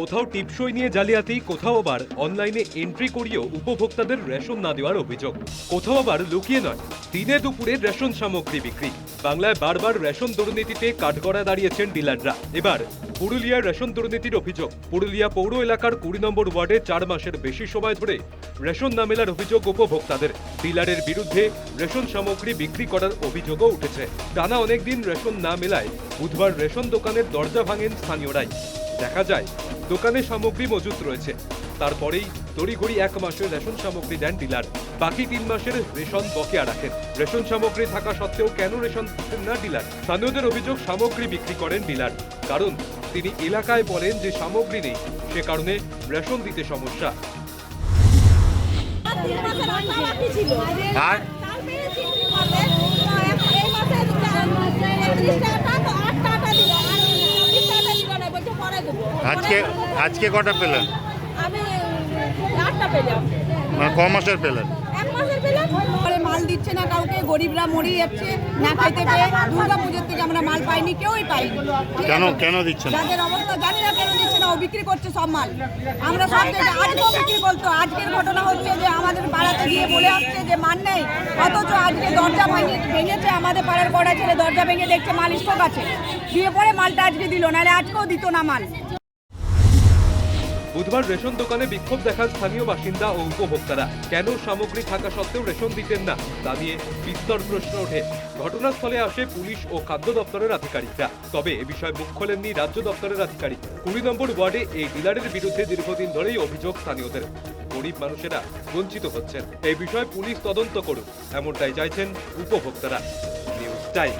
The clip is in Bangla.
কোথাও টিপসই নিয়ে জালিয়াতি, কোথাও আবার অনলাইনে এন্ট্রি করিয়েও উপভোক্তাদের রেশন না দেওয়ার অভিযোগ। কোথাও আবার লুকিয়ে নয়, দিনে দুপুরে রেশন সামগ্রী বিক্রি। বাংলায় বারবার রেশন দুর্নীতিতে কাঠগড়া দাঁড়িয়েছেন ডিলাররা। এবার পুরুলিয়ার রেশন দুর্নীতির অভিযোগ। পুরুলিয়া পৌর এলাকার কুড়ি নম্বর ওয়ার্ডে চার মাসের বেশি সময় ধরে রেশন না মেলার অভিযোগ উপভোক্তাদের। ডিলারের বিরুদ্ধে রেশন সামগ্রী বিক্রি করার অভিযোগও উঠেছে। টানা অনেকদিন রেশন না মেলায় বুধবার রেশন দোকানের দরজা ভাঙেন স্থানীয়রাই। দেখা যায়, দোকানে সামগ্রী মজুত রয়েছে। তারপরেই তড়িঘড়ি এক মাসের রেশন সামগ্রী দেন ডিলার। বাকি তিন মাসের রেশন বকেয়া রাখেন। রেশন সামগ্রী থাকা সত্ত্বেও কেন রেশন দিচ্ছেন না ডিলার? স্থানীয়দের অভিযোগ, সামগ্রী বিক্রি করেন ডিলার। কারণ তিনি এলাকায় বলেন যে সামগ্রী নেই। সে কারণে রেশন দিতে সমস্যা। আর? কাল পেয়েছি তিন মাসের, তো এখন এই মাসে একত্রিশ টাকা তো আট টাকা দিল। আর চব্বিশ টাকা দিল না, বলছে পরে দেবো। আজকে আজকে কটা পেলেন? আমি আটটা পেলাম। মানে ক মাসের পেলেন? মাল দিচ্ছে না কাউকে গরিবরা মরে যাচ্ছে না খাইতে পেয়ে। দুর্গা পুজোর থেকে আমরা মাল পাইনি কেউই পাইনি। কেন? কেন দিচ্ছেন যাদের অবস্থা জানি না কেন দিচ্ছে না ও বিক্রি করছে সব মাল। আমরা সব জায়গায় আজকেও বিক্রি করতো আজকের ঘটনা হচ্ছে যে গিয়ে বলে আসছে যে মান নেই। অথচ আজকে দরজা ভাঙিয়ে ভেঙেছে আমাদের পাড়ার কড়া ছেলে, দরজা ভেঙে দেখছে মাল স্টক আছে। দিয়ে পরে মালটা আজকে দিল, নাহলে আজকেও দিত না মাল। বুধবার রেশন দোকানে বিক্ষোভ দেখান স্থানীয় বাসিন্দা ও উপভোক্তারা। কেন সামগ্রী থাকা সত্ত্বেও রেশন দিতেন না? তা নিয়ে বিস্তর প্রশ্ন ওঠে। ঘটনাস্থলে আসে পুলিশ ও খাদ্য দপ্তরের আধিকারিকরা। তবে এ বিষয়ে মুখ খোলেননি রাজ্য দপ্তরের আধিকারিক। কুড়ি নম্বর ওয়ার্ডে এই ডিলারের বিরুদ্ধে দীর্ঘদিন ধরেই অভিযোগ স্থানীয়দের। গরিব মানুষেরা বঞ্চিত হচ্ছেন। এই বিষয়ে পুলিশ তদন্ত করুক, এমনটাই চাইছেন উপভোক্তারা। News time.